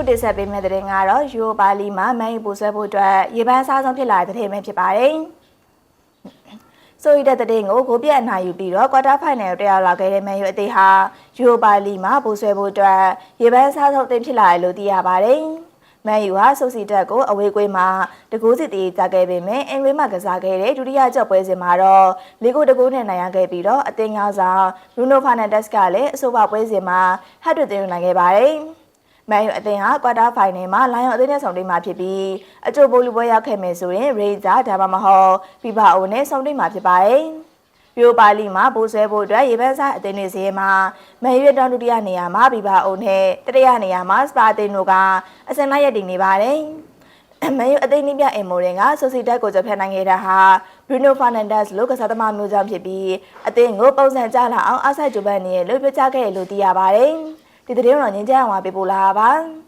ခုတင်ဆက်ပေးမယ့်တဲ့တင်ကတော့ယူရိုပါလီမှာမန်ယူပိုဆွဲဖို့အတွက်ရေပန်းစားဆုံးဖြစ်လာတဲ့တဲ့ပဲဖြစ်ပါတယ်။ဆိုရတဲ့တဲ့တင်ကိုကိုပြက်အနိုင်ယူပြီးတော့ကွာတာဖိုင်နယ်ကိုတက်ရောက်လာခဲ့တဲ့မန်ယူအသင်းဟာယူရိုပါလီမှာပိုဆွဲဖို့အတွက်ရေပန်းစားဆုံးအသင်းဖြစ်လာတယ်လို့သိရပါတယ်။မန်ယူဟာဆိုစီတက်ကိုအဝေးကွင်းမှာတကူးစစ်တီးကြခဲ့ပေမဲ့အင်္ဂလိပ်မှာကစားခဲ့တဲ့ဒုတိယကြော့ပွဲစဉ်မှာတော့လီဂိုတကူးနဲ့နိုင်ရခဲ့ပြီးတော့အသင်းများဆောင်ဘရူနိုဖာနန်ဒက်စ်ကလည်းအဆိုပါပွဲစဉ်မှာဟတ်တွတ်သွင်းနိုင်ခဲ့ပါတယ်။ မန်ယူအသင်းဟာကွာတာဖိုင်နယ်မှာလိုင်ယွန်အသင်းနဲ့ဆောင်တိတ်မှာဖြစ်ပြီးအကျိုးပိုလူပွဲရောက်ခဲ့မယ်ဆိုရင်ရေဂျာဒါမှမဟုတ်ဖီဘာအိုနဲ့ဆောင်တိတ်မှာဖြစ်ပါတယ်။ပြိုပါလီမှာပိုးဆွဲဖို့အတွက်ရေပန်းစားအသင်းတွေစီမှာမန်ယူတောင်ဒုတိယနေရာမှာဖီဘာအိုနဲ့တတိယနေရာမှာစပါအသင်းတို့ကအစင်လိုက်ရတည်နေပါတယ်။မန်ယူအသိန်းပြအင်မိုရင်ကဆိုစီတက်ကိုကြဖျက်နိုင်ခဲ့တာဟာဘရူနိုဖာနန်ဒက်စ်လို့ကစားသမားမျိုးကြောင့်ဖြစ်ပြီးအသင်းကိုပုံစံကျလာအောင်အဆိုင်ဂျိုဘန်နီရဲ့လို့ပြောကြားခဲ့တယ်လို့သိရပါတယ်။ ဒီသတင်းတော့ငင်းကြအောင်ပါပေးပို့လာပါ။